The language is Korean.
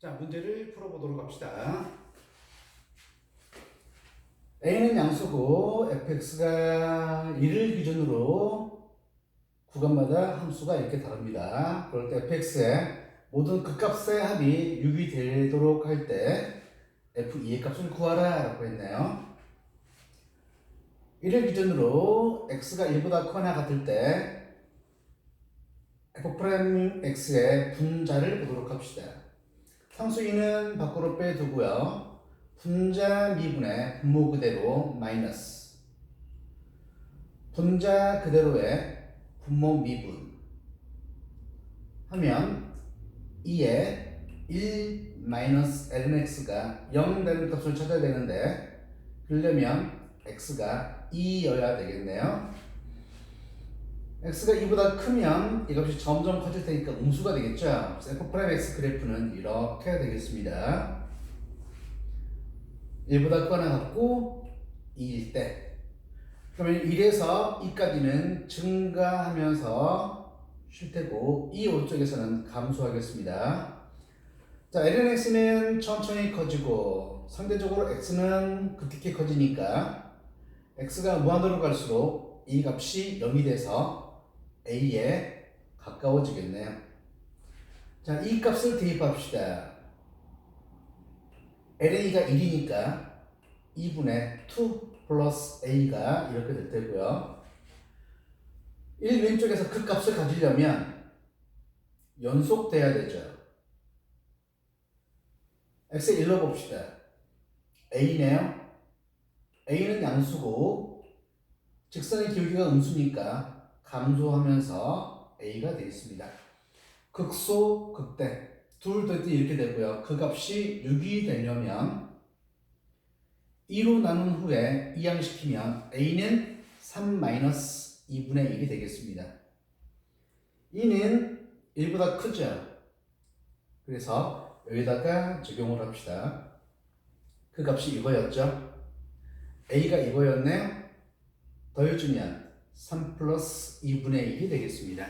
자, 문제를 풀어보도록 합시다. a는 양수고 fx가 1을 기준으로 구간마다 함수가 이렇게 다릅니다. 그럴 때 fx의 모든 극값의 합이 6이 되도록 할 때 f2의 값을 구하라 라고 했네요. 1을 기준으로 x가 1보다 커나 같을 때 f'x의 분자를 보도록 합시다. 상수 2는 밖으로 빼두고요. 분자 미분의 분모 그대로 마이너스 분자 그대로의 분모 미분 하면 2에 1 마이너스 lnx가 0 되는 값을 찾아야 되는데 그러려면 x가 2여야 되겠네요. X가 2보다 크면 이 값이 점점 커질 테니까 음수가 되겠죠. 그래서 f'(x) 그래프는 이렇게 되겠습니다. 1보다 크거나 같고 2일 때 그러면 1에서 2까지는 증가하면서 쉴 테고 이 오른쪽에서는 감소하겠습니다. 자, lnx는 천천히 커지고 상대적으로 x는 급격히 커지니까 x가 무한으로 갈수록 이 값이 0이 돼서 a에 가까워지겠네요. 자, 이 값을 대입합시다. LA가 1이니까 2분의 2 플러스 A가 이렇게 될 테고요. 1 왼쪽에서 그 값을 가지려면 연속돼야 되죠. X에 1로 봅시다. A네요. A는 양수고 직선의 기울기가 음수니까 감소하면서 A가 되겠습니다. 극소, 극대 둘 더했더니 이렇게 되고요. 그 값이 6이 되려면 2로 나눈 후에 이항시키면 a는 3-2분의 1이 되겠습니다. 2는 1보다 크죠. 그래서 여기다가 적용을 합시다. 그 값이 이거였죠. a가 이거였네요. 더해주면 3 플러스 2분의 1이 되겠습니다.